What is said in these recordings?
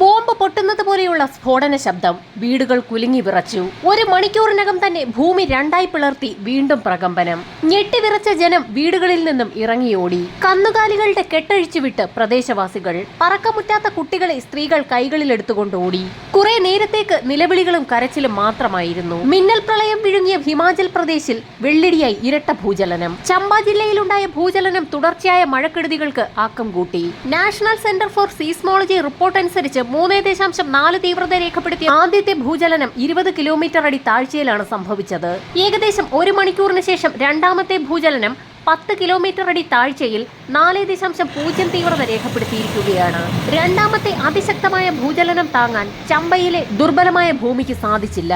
Bomb പൊട്ടുന്നത് പോലെയുള്ള സ്ഫോടന ശബ്ദം വീടുകൾ കുലുങ്ങി വിറച്ചു. ഒരു മണിക്കൂറിനകം തന്നെ ഭൂമി രണ്ടായി പിളർത്തി വീണ്ടും പ്രകമ്പനം. ഞെട്ടിവിറച്ച ജനം വീടുകളിൽ നിന്നും ഇറങ്ങിയോടി കന്നുകാലികളുടെ കെട്ടഴിച്ചുവിട്ട് പ്രദേശവാസികൾ. പറക്കമുറ്റാത്ത കുട്ടികളെ സ്ത്രീകൾ കൈകളിലെടുത്തുകൊണ്ട് ഓടി. കുറെ നേരത്തേക്ക് നിലവിളികളും കരച്ചിലും മാത്രമായിരുന്നു. മിന്നൽ പ്രളയം വിഴുങ്ങിയ ഹിമാചൽ പ്രദേശിൽ വെള്ളിടിയായി ഇരട്ട ഭൂചലനം. ചമ്പ ജില്ലയിലുണ്ടായ ഭൂചലനം തുടർച്ചയായ മഴക്കെടുതികൾക്ക് ആക്കം കൂട്ടി. National centre for seismology report അനുസരിച്ച് മൂന്ന് ദശാംശം നാല് തീവ്രത രേഖപ്പെടുത്തിയ ആദ്യത്തെ ഭൂചലനം ഇരുപത് കിലോമീറ്റർ അടി താഴ്ചയിലാണ് സംഭവിച്ചത്. ഏകദേശം ഒരു മണിക്കൂറിന് ശേഷം രണ്ടാമത്തെ ഭൂചലനം പത്ത് കിലോമീറ്റർ അടി താഴ്ചയിൽ നാല് ദശാംശം പൂജ്യം തീവ്രത രേഖപ്പെടുത്തിയിരിക്കുകയാണ്. രണ്ടാമത്തെ അതിശക്തമായ ഭൂചലനം താങ്ങാൻ ചമ്പയിലെ ദുർബലമായ ഭൂമിക്ക് സാധിച്ചില്ല.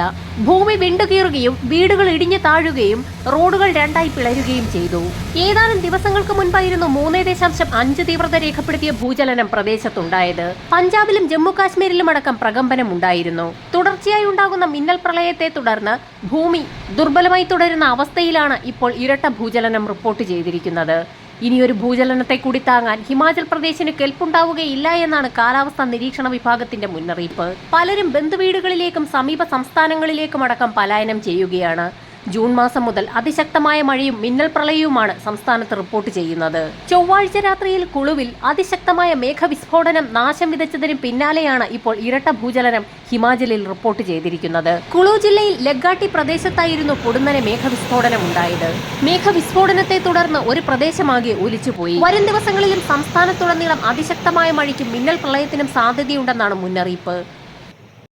ഭൂമി വിണ്ടുകീറുകയും വീടുകൾ ഇടിഞ്ഞു താഴുകയും റോഡുകൾ രണ്ടായി പിളരുകയും ചെയ്തു. ഏതാനും ദിവസങ്ങൾക്ക് മുൻപായിരുന്നു മൂന്ന് ദശാംശം അഞ്ച് തീവ്രത രേഖപ്പെടുത്തിയ ഭൂചലനം പ്രദേശത്തുണ്ടായത്. പഞ്ചാബിലും ജമ്മു കാശ്മീരിലും അടക്കം പ്രകമ്പനം ഉണ്ടായിരുന്നു തുടർച്ചയായി ഉണ്ടാകുന്ന മിന്നൽ പ്രളയത്തെ തുടർന്ന് ഭൂമി ദുർബലമായി തുടരുന്ന അവസ്ഥയിലാണ് ഇപ്പോൾ ഇരട്ട ഭൂചലനം റിപ്പോർട്ട് ചെയ്തിരിക്കുന്നത്. ഇനിയൊരു ഭൂചലനത്തെ കൂടി താങ്ങാൻ ഹിമാചൽ പ്രദേശിന് കെൽപ്പുണ്ടാവുകയില്ല എന്നാണ് കാലാവസ്ഥാ നിരീക്ഷണ വിഭാഗത്തിന്റെ മുന്നറിയിപ്പ്. പലരും ബന്ധുവീടുകളിലേക്കും സമീപ സംസ്ഥാനങ്ങളിലേക്കും അടക്കം പലായനം ചെയ്യുകയാണ്. ജൂൺ മാസം മുതൽ അതിശക്തമായ മഴയും മിന്നൽ പ്രളയവുമാണ് സംസ്ഥാനത്ത് റിപ്പോർട്ട് ചെയ്യുന്നത്. ചൊവ്വാഴ്ച രാത്രിയിൽ കുളുവിൽ അതിശക്തമായ മേഘവിസ്ഫോടനം നാശം വിതച്ചതിന് പിന്നാലെയാണ് ഇപ്പോൾ ഇരട്ട ഭൂചലനം ഹിമാചലിൽ റിപ്പോർട്ട് ചെയ്തിരിക്കുന്നത്. കുളു ജില്ലയിൽ ലഗാട്ടി പ്രദേശത്തായിരുന്നു പൊടുന്നനെ മേഘവിസ്ഫോടനം ഉണ്ടായത്. മേഘവിസ്ഫോടനത്തെ തുടർന്ന് ഒരു പ്രദേശമാകെ ഒലിച്ചുപോയി. വരും ദിവസങ്ങളിലും സംസ്ഥാനത്തുടനീളം അതിശക്തമായ മഴയ്ക്കും മിന്നൽ പ്രളയത്തിനും സാധ്യതയുണ്ടെന്നാണ് മുന്നറിയിപ്പ്.